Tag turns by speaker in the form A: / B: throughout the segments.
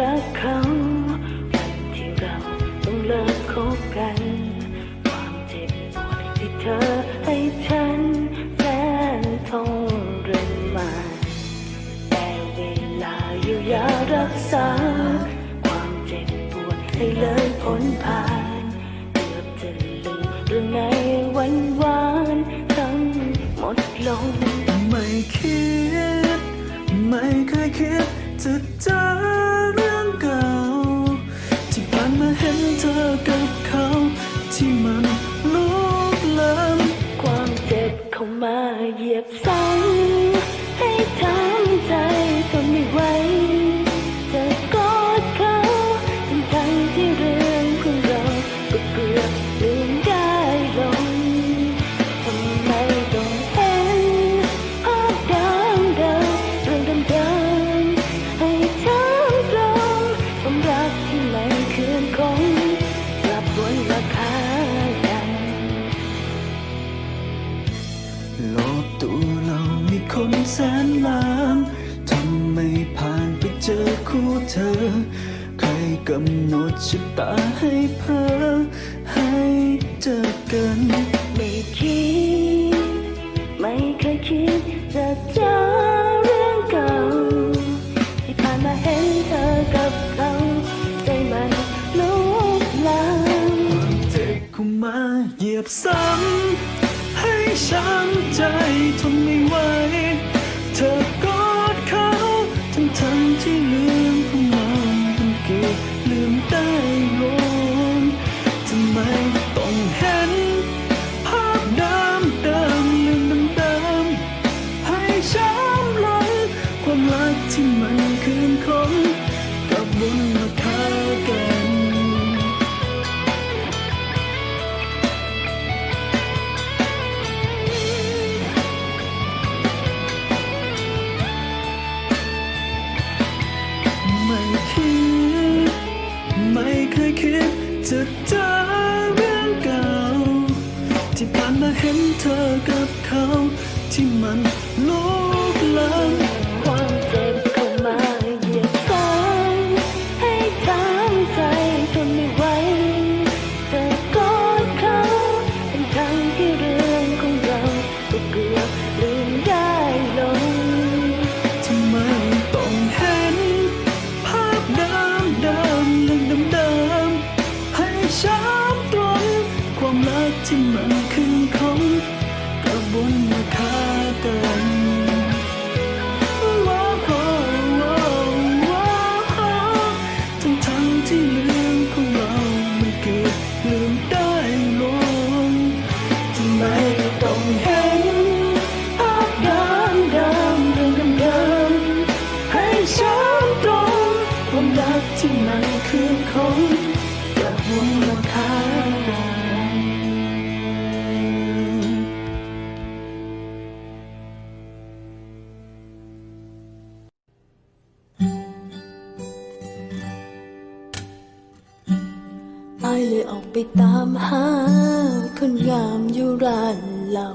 A: รักเขาวันที่เราต้องเลิกคบกัน ความเจ็บปวดที่เธอให้ฉันแสนทงเรมา แต่เวลาอยู่ยารักษา ความเจ็บปวดให้เลยพ้นผ่านเกือบจะลืมเรื่องในวันวานทั้งหมดลง
B: ไม่คิด ไม่เคยคิดจะเจอ
A: ยียบซ้ำให้ช้ำใจทน ที่มั ออกไป
B: ตา
A: มหา
B: คนงามอ
A: ยู่ร้า
B: นเรา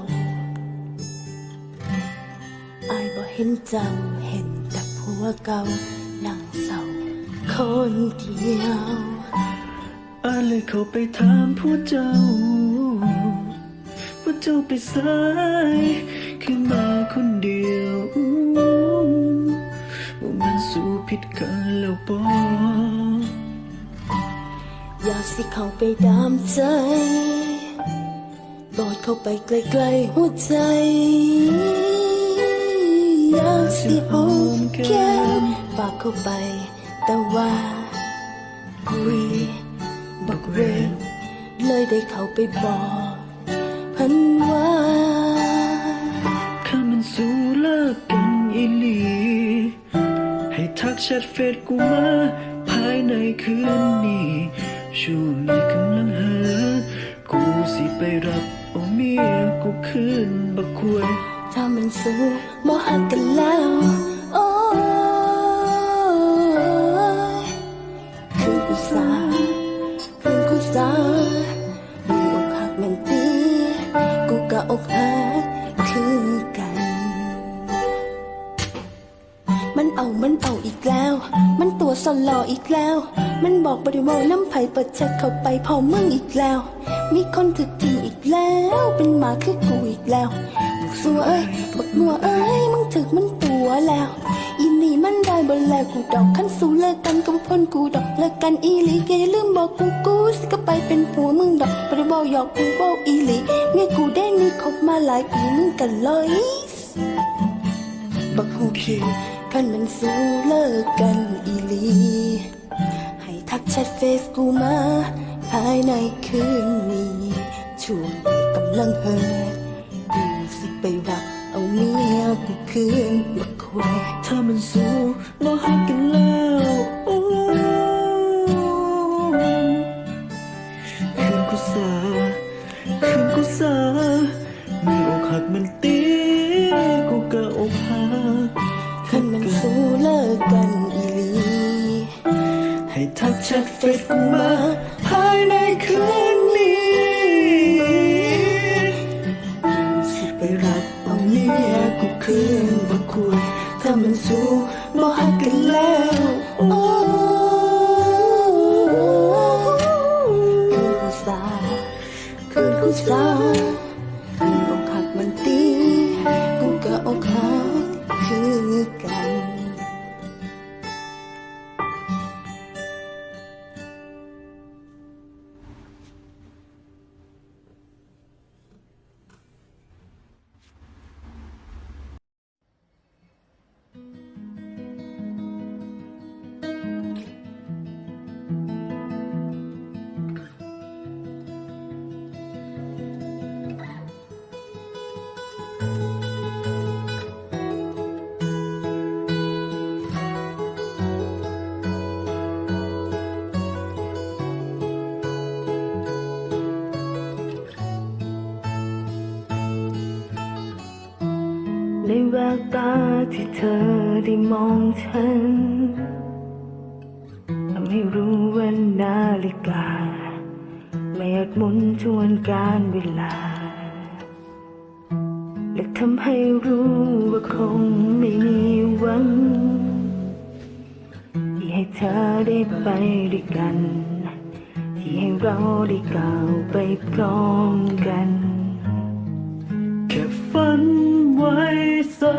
B: อา
A: ยบ่เห็นเจ้าเห็นแต่ผัวเก่านั่งเศร้าคนเดียว
B: อาเลยเข้าไปถามผู้เจ้า ว่าเจ้าไปสายคือมาคนเดียวว่ามันสู้ผิดกันแล้วปอ
A: อยากสิเข้าไปดามใจบอดเข้าไปใกล้ๆหัวใจ อยากสิโอบแก้มฝากเข้าไป แต่ว่าคุยบอกเรนเลยได้เข้าไปบอกพันว่า
B: ข้ามันสู้เลิกกันอีหลี ให้ทักแชทเฟซกูมา ภายในคืนนี้ ช่วงนี้กำลังหากูสิไปรับเอาเมียกูคืนบักควย
A: ถ้ามันสู้มอหักกันแล้ว มันบอกบริวารน้ำไผ่เปิดแชทเข้าไปพอมึงอีกแล้ว มีคนถึกทิ้งอีกแล้ว เป็นหมาคือกูอีกแล้วบักสัวเอ้ยบักมัวเอ้ยมึงถึกมันตัวแล้วอีนี่มันได้บนแล้วกูดอกขั้นสูเลิกกันกับพนกูดอกเลิกกันอีหลีแกอย่าลืมบอกกูกูสิก็ไปเป็นผัวมึงดอกบริวาหยอกกูเบ้าอีหลีเมียกูได้นี่คบมาหลายปีมึงกันเลยบักฮูคีคันมันสูเลิกกันอีหลี ทักแชทเฟซกูมาภายในคืนนี้ช่วงนี้กำลังเฮดูสิไปรักเอาเมียกูคืนบักควาย
B: ถ้ามันสู้เราหักกันแล้วคืนกูสาคืนกูสามีอกหักมันตี ให้ทัก
A: ในแววตาที่เธอได้มองฉันทำให้รู้ว่านาฬิกา ไม่อาจหมุนทวนการเวลา และทำให้รู้ว่าคงไม่มีหวัง ที่ให้เธอได้ไปด้วยกัน ที่ให้เราได้ก้าวไปพร้อมกัน
B: แค่ฝันไว้ สั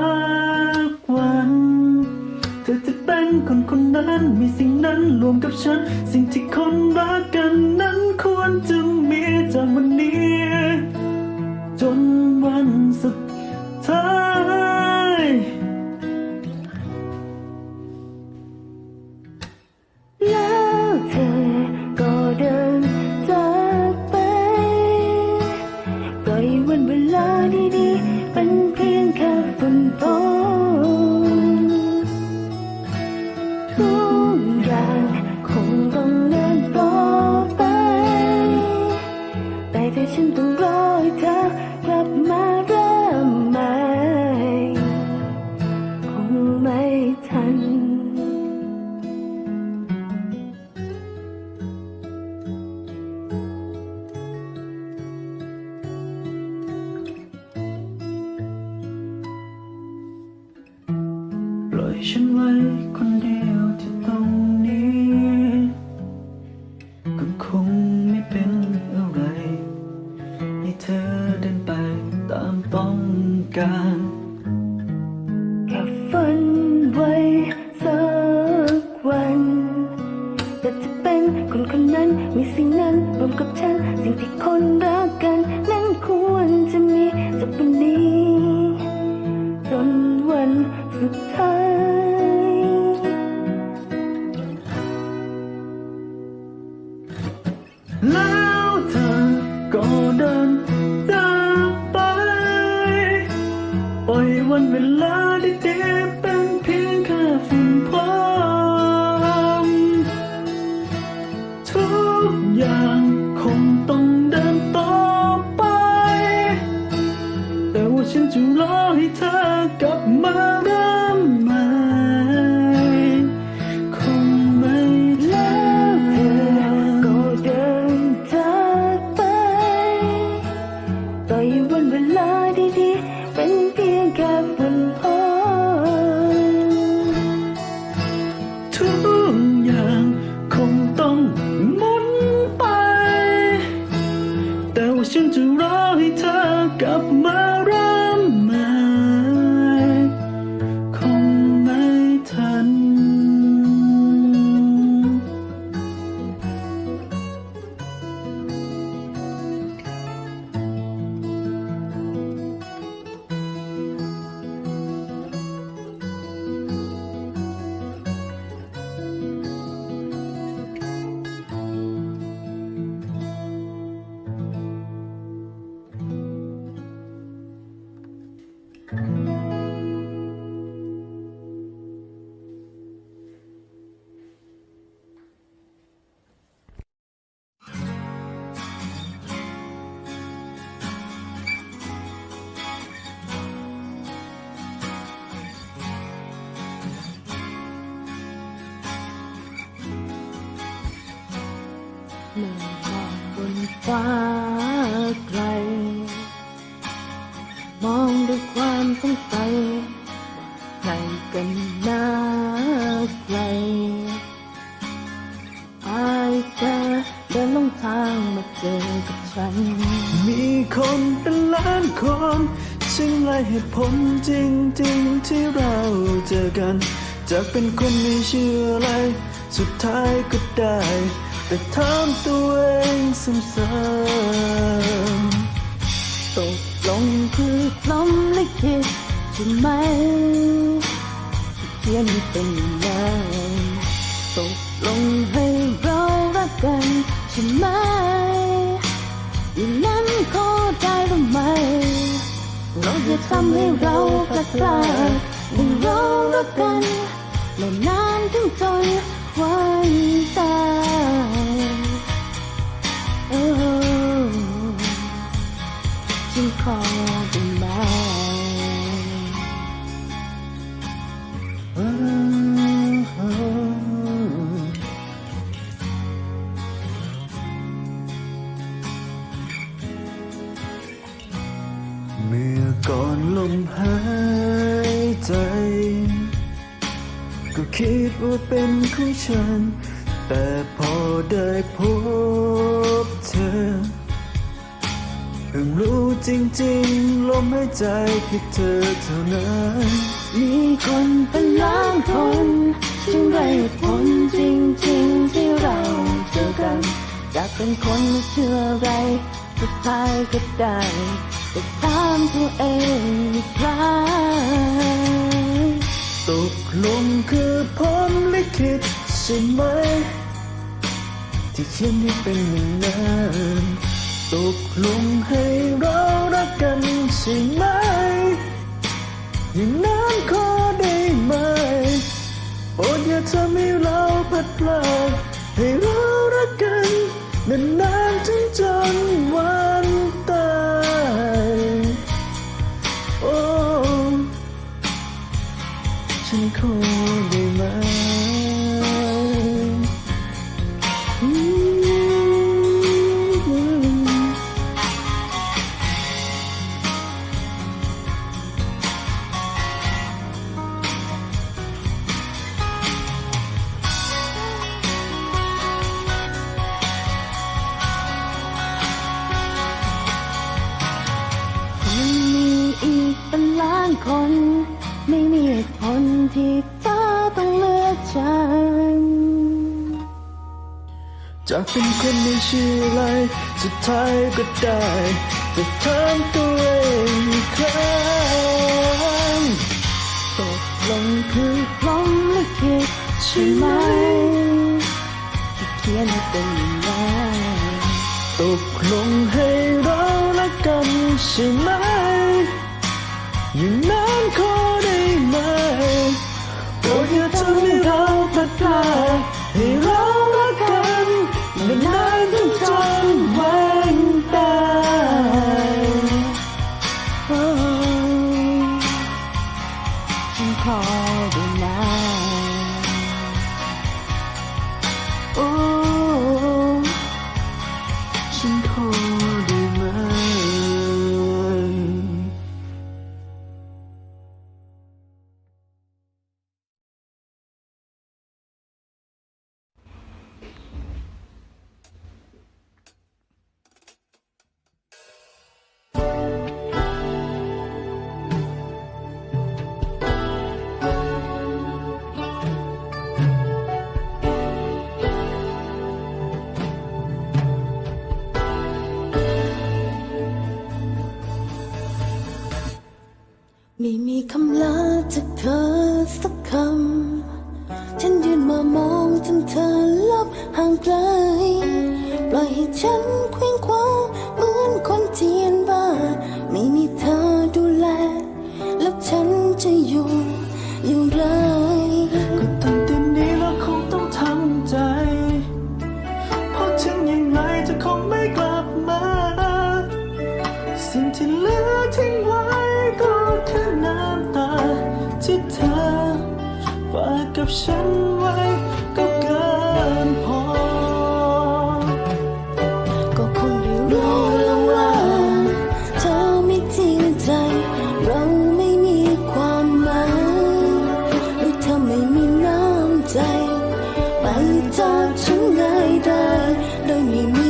B: กวัน เธอจะเป็นคนคนนั้น มีสิ่งนั้นรวมกับฉัน สิ่งที่คนรักกันนั้น
A: ตาม
B: ต้องการ
A: แค่ฝันไว้สักวัน แต่จะเป็นคนคนนั้นมีสิ่งนั้นรวมกับฉัน สิ่งที่คนรั
B: ให้เธอกลับมารั
A: ก มีคนเป็
B: นล้านคนซึ่งไรเหตุผลจริงๆที่เราเจอกัน จะเป็นคนไม่เชื่ออะไร สุดท้ายก็ได้ แต่ถามตัวเองซ้ำๆ
A: ตกลงคือพรหมลิขิตใช่ไหมที่เขียนเป็นยางตกลงให้เรารักกันใช่ไหม ขอได้หรือไม่เราจะทำให้เราพลาดพลาดให้เรารักกัน
B: พิ่งรู้จริงๆ ลมหายใจเพียงเธอเท่านั้น
A: มีคนเป็นล้านคน จึงได้ผลจริงๆ ที่เราเจอกันอยากเป็นคนไม่เชื่ออะไรสุดท้ายก็ได้แต่ถามตัวเองอีกครั้ง
B: ตกลงคือพรหมลิขิตใช่ไหม ที่เขียนให้เป็นอย่างนั้น ตกลงให้เรารักกันใช่ไหม อย่างนั้นขอได้ไหมโปรดอย่าทำให้เราพัดพลาดให้เรารักกันนาน
A: ที่เธอต้องเลือกฉัน
B: จะเป็นคนไม่เชื่ออะไรสุดท้ายก็ได้ แต่ถามตัวเองอีกครั้ง
A: ตกลงคือพรหมลิขิตใช่ไหมที่เขียนให้เป็นอย่างนั้น
B: ตกลงให้เรารักกันใช่ไหมอย่างนั้นข ล่ จา
A: กฉัน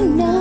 A: ก็